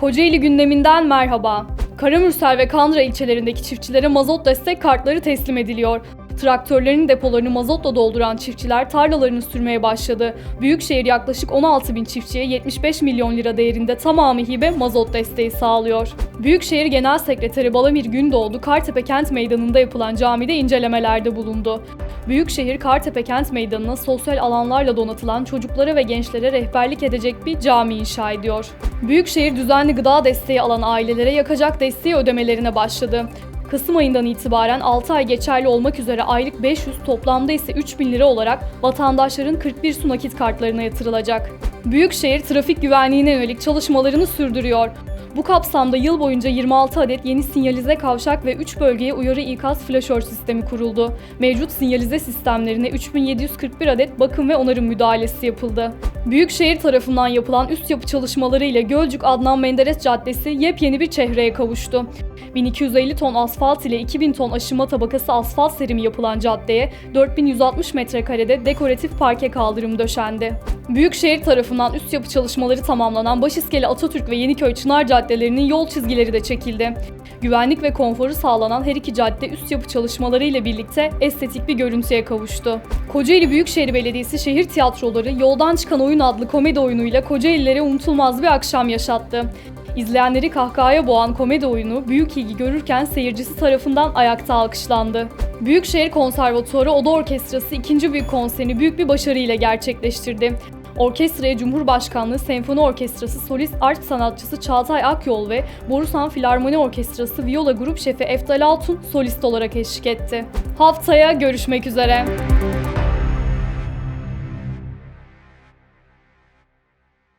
Kocaeli gündeminden merhaba. Karamürsel ve Kandıra ilçelerindeki çiftçilere mazot destek kartları teslim ediliyor. Traktörlerin depolarını mazotla dolduran çiftçiler tarlalarını sürmeye başladı. Büyükşehir yaklaşık 16 bin çiftçiye 75 milyon lira değerinde tamamı hibe mazot desteği sağlıyor. Büyükşehir Genel Sekreteri Balamir Gündoğdu, Kartepe Kent Meydanı'nda yapılan camide incelemelerde bulundu. Büyükşehir Kartepe Kent Meydanı'na sosyal alanlarla donatılan çocuklara ve gençlere rehberlik edecek bir cami inşa ediyor. Büyükşehir düzenli gıda desteği alan ailelere yakacak desteği ödemelerine başladı. Kasım ayından itibaren 6 ay geçerli olmak üzere aylık 500 toplamda ise 3000 lira olarak vatandaşların 41 su nakit kartlarına yatırılacak. Büyükşehir trafik güvenliğine yönelik çalışmalarını sürdürüyor. Bu kapsamda yıl boyunca 26 adet yeni sinyalize kavşak ve 3 bölgeye uyarı ikaz flaşör sistemi kuruldu. Mevcut sinyalize sistemlerine 3741 adet bakım ve onarım müdahalesi yapıldı. Büyükşehir tarafından yapılan üst yapı çalışmaları ile Gölcük Adnan Menderes Caddesi yepyeni bir çehreye kavuştu. 1250 ton asfalt ile 2000 ton aşınma tabakası asfalt serimi yapılan caddeye 4160 metrekarede dekoratif parke kaldırım döşendi. Büyükşehir tarafından üst yapı çalışmaları tamamlanan Başiskele Atatürk ve Yeniköy Çınar caddelerinin yol çizgileri de çekildi. Güvenlik ve konforu sağlanan her iki cadde üst yapı çalışmaları ile birlikte estetik bir görüntüye kavuştu. Kocaeli Büyükşehir Belediyesi Şehir Tiyatroları Yoldan Çıkan Oyun adlı komedi oyunuyla Kocaelilere unutulmaz bir akşam yaşattı. İzleyenleri kahkahaya boğan komedi oyunu büyük ilgi görürken seyircisi tarafından ayakta alkışlandı. Büyükşehir Konservatuarı Oda Orkestrası ikinci büyük konserini büyük bir başarıyla gerçekleştirdi. Orkestraya Cumhurbaşkanlığı Senfoni Orkestrası solist art sanatçısı Çağatay Akyol ve Borusan Filarmoni Orkestrası Viola Grup Şefi Eftal Altun solist olarak eşlik etti. Haftaya görüşmek üzere.